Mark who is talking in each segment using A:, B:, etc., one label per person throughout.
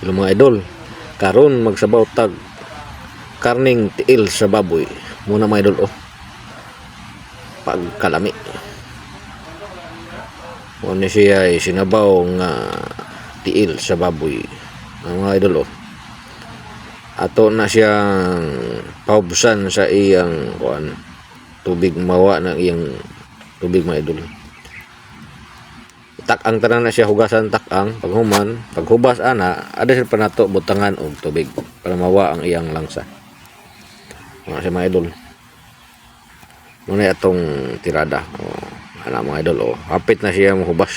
A: Hello mga idol. Karon magsabaw tag karning tiil sa baboy. Muna mga idol oh. Pagkalami. Muna siya ay sinabaw nga tiil sa baboy. Mga idol oh. Ato na siyang paubusan sa iyang kuan tubig mawa na iyang tubig mga idol takang tanan na siya hugasan takang paghuman paghubas ana ada siya panato butangan og tubig para mawa ang iyang langsa. Mga siya mga idol. Muna atong tirada. O ana mga idol o. Hapit na siya mahubas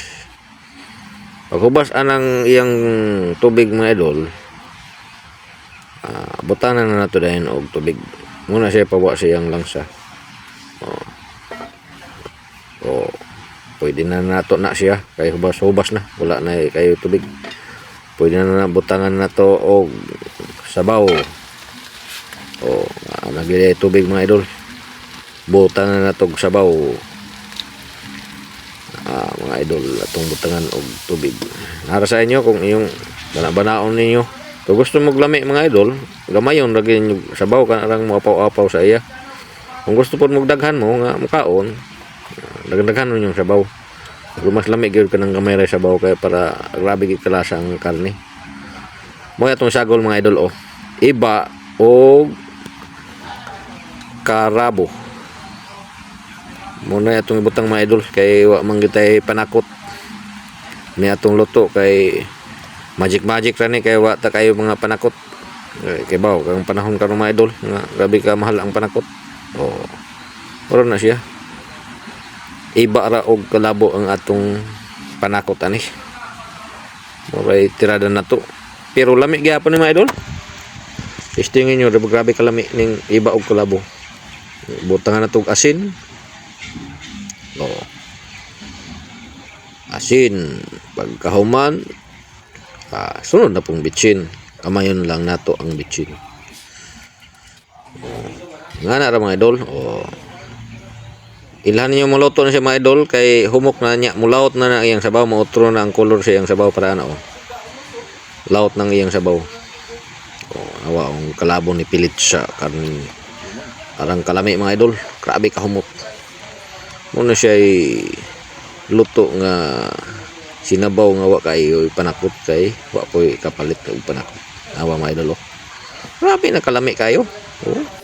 A: paghubas anang iyang tubig mga idol uh, butangan na nato dahin og tubig. Muna siya pawa sa iyang langsa. O pwede na nato na siya. Kay hubas hubas na. Wala na eh, kayo tubig. Pwede na na butangan na to og sabaw. O nagilay tubig mga idol. Butan na na to sabaw. Ah, mga idol atong butangan og tubig. Nara sa inyo kung iyong banabanaon ninyo. Kung gusto mo lami mga idol gamayon lagi ninyo sabaw kan arang mo apaw-apaw sa iya. Kung gusto po magdaghan mo nga mukaon dagdagan mo yung sabaw mas lamig gyud ka ng kamay ra sabaw kaya para grabe gid kalasa ang karne. Mo atong sagol mga idol oh. Iba o karabo. Muna atong ibutang mga idol kay wa man gyud tay panakot. Ni atong luto kay magic magic ra ni kay wa ta kayo mga panakot. Eh, kay baw kang panahon karon mga idol nga grabe ka mahal ang panakot. Oh. Oro na siya iba ra og kalabo ang atong panakot ani. Muray tirada na to. Pero lami gyapon ni mga idol. Testingin nyo grabe kalami ning iba og kalabo. Butangan na tog asin. Oh. asin pagkahuman. Ah, sunod na pong bitsin. Kamayon lang nato ang bitsin. Oh. nga na ra mga idol. Oh. Ilhan ninyo muluto na siya mga idol kay humok na niya mulaot na na iyang sabaw mautro na ang color sa iyang sabaw para ano oh. laot ng iyang sabaw oh, awa ang kalabo ni pilit sa karning arang kalami mga idol grabe ka humok muna siya ay luto nga sinabaw nga wa kayo panakot kay wa po kapalit og panakot awa mga idol oh. grabe na kalami kayo oh.